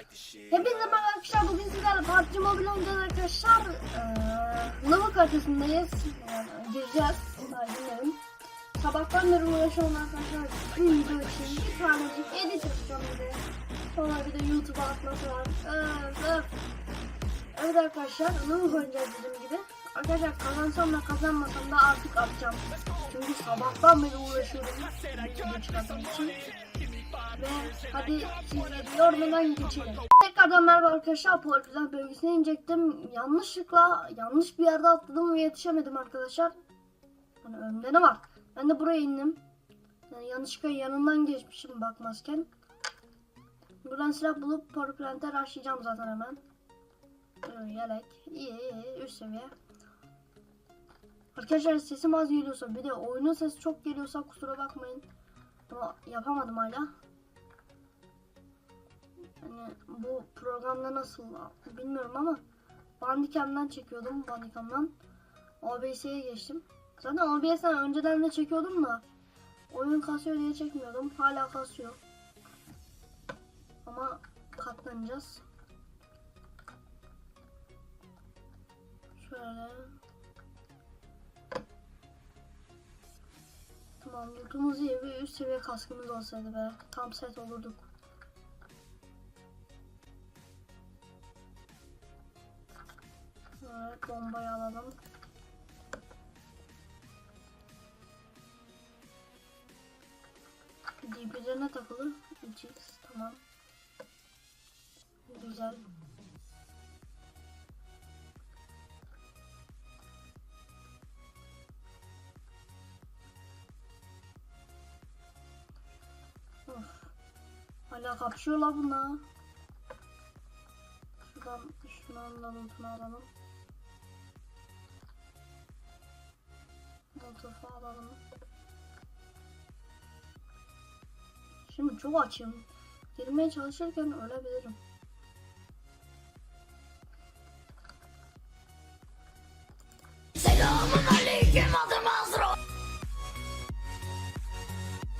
Hepinize merhaba arkadaşlar. Bugün sizlerle PUBG Mobile oynayacağız arkadaşlar. Ee, Lavuk haritasındayız. Yani gireceğiz. Daha bilmiyorum. Sabahtan beri uğraşıyorum arkadaşlar. Bir video için bir tanecik edit yapacağım bir de. Sonra bir de YouTube'a atması var. Evet, evet. Evet arkadaşlar. Lavuk oynayacağız dediğim gibi. Arkadaşlar kazansam da kazanmasam da artık atacağım. Çünkü sabahtan beri uğraşıyorum. Video çıkartmak için. Hadi sizleri yormadan geçelim. Tekrardan merhaba arkadaşlar. Polizler bölgesine inecektim. Yanlışlıkla yanlış bir yerde atladım ve yetişemedim arkadaşlar. Hani önümde ne var? Ben de buraya indim. Yani yanlışlıkla yanından geçmişim bakmazken. Buradan silah bulup plant'e rushlayacağım zaten hemen. Ee, Yelek. İyi iyi iyi. Üst seviye. Arkadaşlar sesim az geliyorsa bir de oyunun sesi çok geliyorsa kusura bakmayın. Ama yapamadım hala. Hani bu programda nasıl bilmiyorum ama Bandicam'dan çekiyordum Bandicam'dan. OBS'ye geçtim. Zaten OBS'den önceden de çekiyordum da oyun kasıyor diye çekmiyordum. Hala kasıyor. Ama katlanacağız. Şöyle. Tamam lootumuz iyi bir üst seviye kaskımız olsaydı be. Tam set olurduk. Evet bombayı alalım. DP'lerine takılır. 3x tamam. Güzel. Hala kapışıyorlar bunlar. Şuradan şunu alalım, şunu alalım. Molotofu alalım. Şimdi çok açım. Girmeye çalışırken ölebilirim.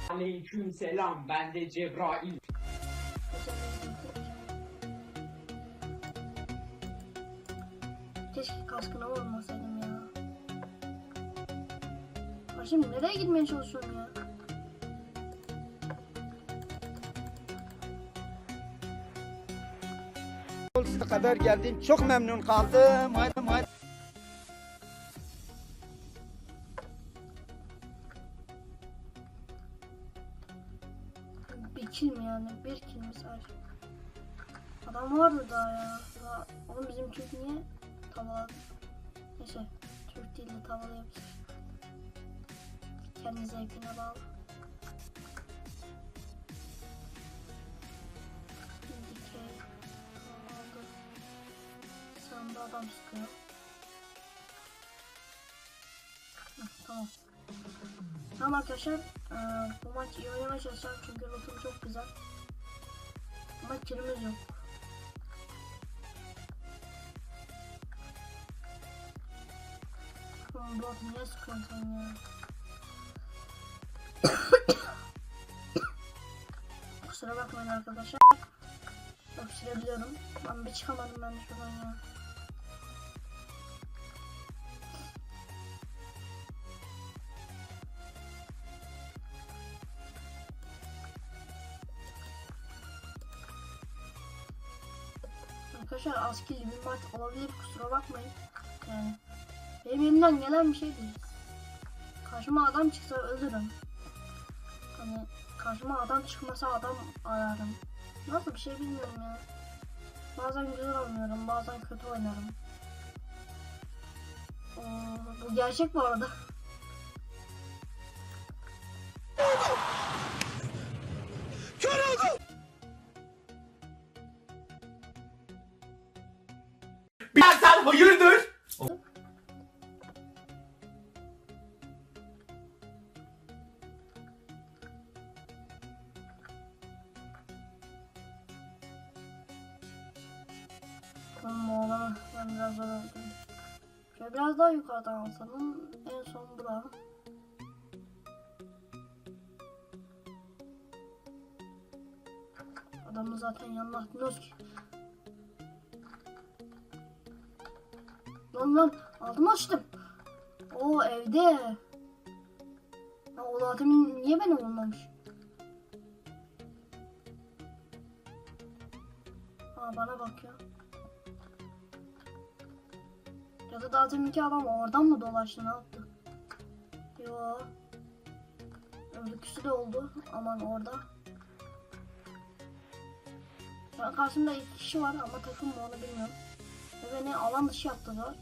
Aleyküm selam ben de Cebrail. Keşke kaskına vurmasaydım ya. Ha şimdi nereye gitmeye çalışıyorum ya? Size kadar geldim. Çok memnun kaldım. Haydi haydi. Bir kill mi yani? Bir kill mi sadece? Adam vardı daha ya. Ya oğlum bizim Türk niye tavaladı? Neyse. Türk de tavalı yapmış. Kendi zevkine bağlı. Dikey. Aldı. Sağında adam sıkıyor. Hı, tamam. Tamam arkadaşlar. eee, bu maç iyi oynamaya çalışacağım çünkü lootum çok güzel. Ama kilimiz yok. Oğlum bot niye sıkıyorsun sen ya? Kusura bakmayın arkadaşlar. Öksürebiliyorum. Ben bir çıkamadım ben şuradan ya. Arkadaşlar askili bir maç olabilir kusura bakmayın. Yani elimden gelen bir şey değil. Karşıma adam çıksa ölürüm. Hani karşıma adam çıkmasa adam ararım. Nasıl bir şey bilmiyorum ya. Bazen güzel oynuyorum, bazen kötü oynarım. Oo, bu gerçek bu arada. Bilal sen hayırdır? Oğlum ben biraz zor öldüm. Şöyle biraz daha yukarıdan alsalım. En son bura. Adamı zaten yanına atmıyoruz ki. Lan lan altıma açtım. O evde. O adamın niye beni vurmamış? Bana bak ya. Ya da daha deminki adam oradan mı dolaştı ne yaptı? Yo. Öbürküsü de oldu. Aman orada. An karşımda iki kişi var ama takım mı onu bilmiyorum. Ve beni alan dışı yaptılar.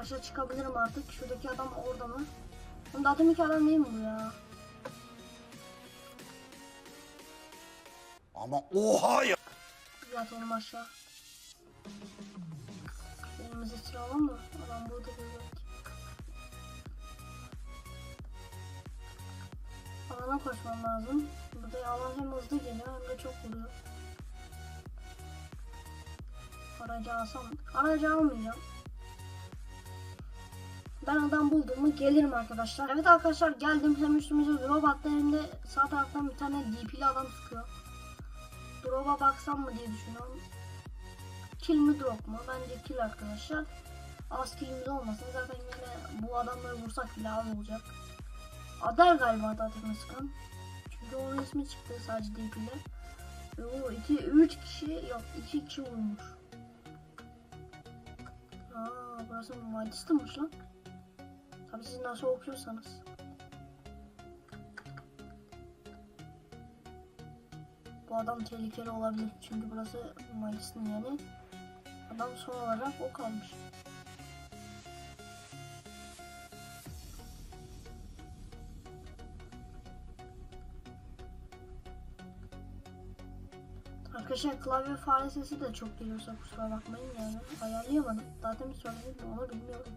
Başa çıkabilirim artık. Şuradaki adam orada mı? Oğlum daha deminki adam değil mi bu ya? Ama oha ya. Yat oğlum aşağı. Elimize silah alalım mı? Adam burada belki. Alana koşmam lazım. Burada alan hem hızlı geliyor hem de çok vuruyor. Aracı alsam. Aracı almayacağım. Ben adam buldum mu gelirim arkadaşlar. Evet arkadaşlar geldim. Hem üstümüze drop attı hem de sağ taraftan bir tane DP'li adam sıkıyor. Drop'a baksam mı diye düşünüyorum. Kill mi drop mu? Bence kill arkadaşlar. Az killimiz olmasın. Zaten yine bu adamları vursak bile az olacak. Adel galiba da adını sıkan. Çünkü onun ismi çıktı sadece DP ile. Yo 2 3 kişi yok 2 kişi vurmuş. Aa burası Madis'tmış lan. Tabii siz nasıl okuyorsanız. Bu adam tehlikeli olabilir. Çünkü burası Mayıs'ın yani. Adam son olarak o kalmış. Arkadaşlar klavye fare sesi de çok geliyorsa kusura bakmayın yani. Ayarlayamadım. Zaten söyledim onu bilmiyorum.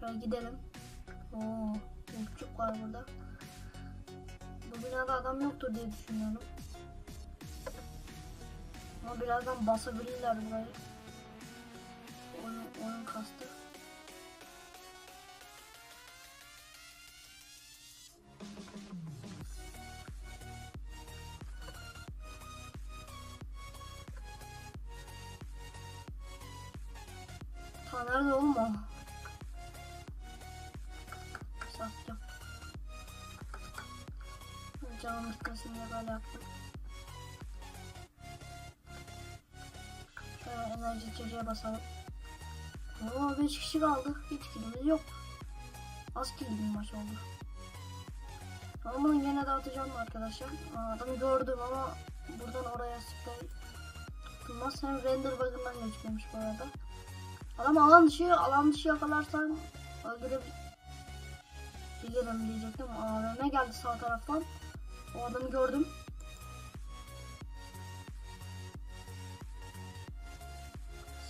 Şöyle gidelim. Oo, uçuk var burada. Bu binada adam yoktur diye düşünüyorum. Ama birazdan basabilirler burayı. Oyun, oyun kastı. Ta nerede oğlum Canım gitmesin diye böyle yaptım. Şöyle enerji içeceğe basalım. Oo 5 kişi kaldı. Hiç killimiz yok. Az killi maç oldu. Ama bunu yine de atacağım arkadaşlar. Aa, Adamı gördüm ama buradan oraya sprey tutulmaz. Hem render bug'ından geçmemiş bu arada. Adam alan dışı, alan dışı yakalarsan öldürebilirim diyecektim. AVM geldi sağ taraftan. O adamı gördüm.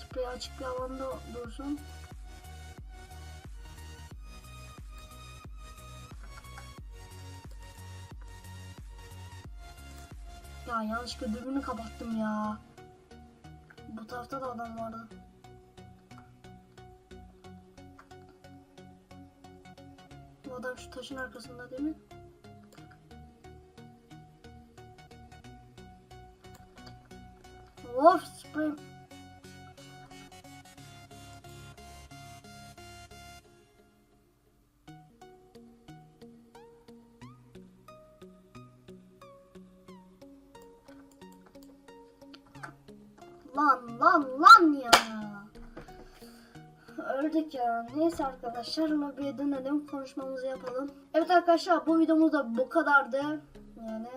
Sprey açık bir alanda dursun. Ya yanlışlıkla dürbünü kapattım ya. Bu tarafta da adam vardı. Bu adam şu taşın arkasında değil mi? Wolf spray. Lan lan lan ya. Öldük ya. Neyse arkadaşlar bir dönelim konuşmamızı yapalım. Evet arkadaşlar bu videomuz da bu kadardı. Yani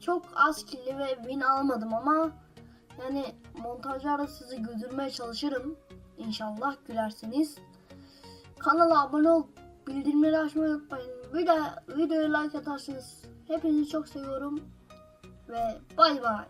çok az killi ve win almadım ama yani montajlarda sizi güldürmeye çalışırım. İnşallah gülersiniz. Kanala abone olup bildirimleri açmayı unutmayın. De videoya like atarsınız. Hepinizi çok seviyorum. Ve bay bay.